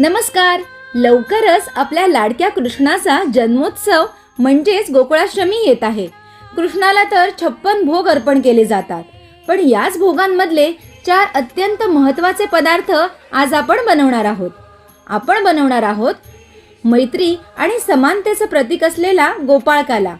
नमस्कार. लवकरच आपल्या लाडक्या कृष्णाचा जन्मोत्सव म्हणजेच गोकुळाष्टमी येत आहे. कृष्णाला तर छप्पन भोग अर्पण केले जातात. पण याच भोगांमधले चार अत्यंत महत्त्वाचे पदार्थ आज आपण बनवणार आहोत. आपण बनवणार आहोत मैत्री आणि समानतेचं प्रतीक असलेला गोपाळकाला.